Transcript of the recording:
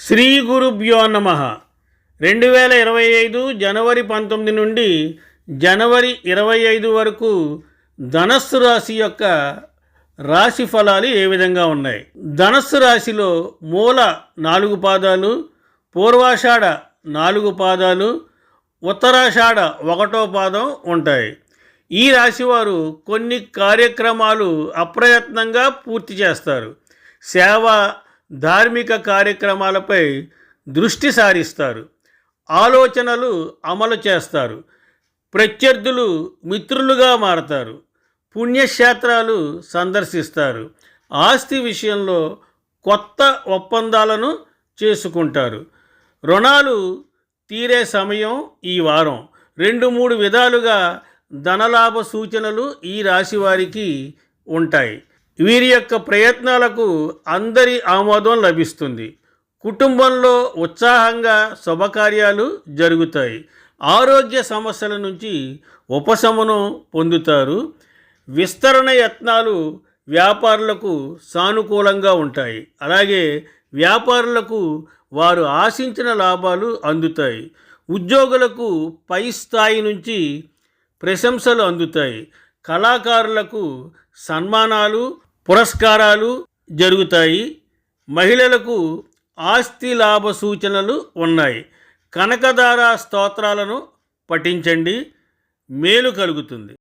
శ్రీ గురుభ్యో నమ. రెండు వేల ఇరవై ఐదు జనవరి పంతొమ్మిది నుండి జనవరి ఇరవై ఐదు వరకు ధనస్సు రాశి యొక్క రాశి ఫలాలు ఏ విధంగా ఉన్నాయి? ధనస్సు రాశిలో మూల నాలుగు పాదాలు పూర్వాషాఢ నాలుగు పాదాలు ఉత్తరాషాఢ ఒకటో పాదం ఉంటాయి. ఈ రాశివారు కొన్ని కార్యక్రమాలు అప్రయత్నంగా పూర్తి చేస్తారు. సేవ ధార్మిక కార్యక్రమాలపై దృష్టి సారిస్తారు. ఆలోచనలు అమలు చేస్తారు. ప్రత్యర్థులు మిత్రులుగా మారతారు. పుణ్యక్షేత్రాలు సందర్శిస్తారు. ఆస్తి విషయంలో కొత్త ఒప్పందాలను చేసుకుంటారు. రుణాలు తీరే సమయం ఈ వారం. రెండు మూడు విధాలుగా ధనలాభ సూచనలు ఈ రాశి వారికి ఉంటాయి. వీరి యొక్క ప్రయత్నాలకు అందరి ఆమోదం లభిస్తుంది. కుటుంబంలో ఉత్సాహంగా శుభకార్యాలు జరుగుతాయి. ఆరోగ్య సమస్యల నుంచి ఉపశమనం పొందుతారు. విస్తరణ యత్నాలు వ్యాపారులకు సానుకూలంగా ఉంటాయి. అలాగే వ్యాపారులకు వారు ఆశించిన లాభాలు అందుతాయి. ఉద్యోగులకు పై స్థాయి నుంచి ప్రశంసలు అందుతాయి. కళాకారులకు సన్మానాలు పురస్కారాలు జరుగుతాయి. మహిళలకు ఆస్తి లాభ సూచనలు ఉన్నాయి. కనకదార స్తోత్రాలను పఠించండి. మేలు కలుగుతుంది.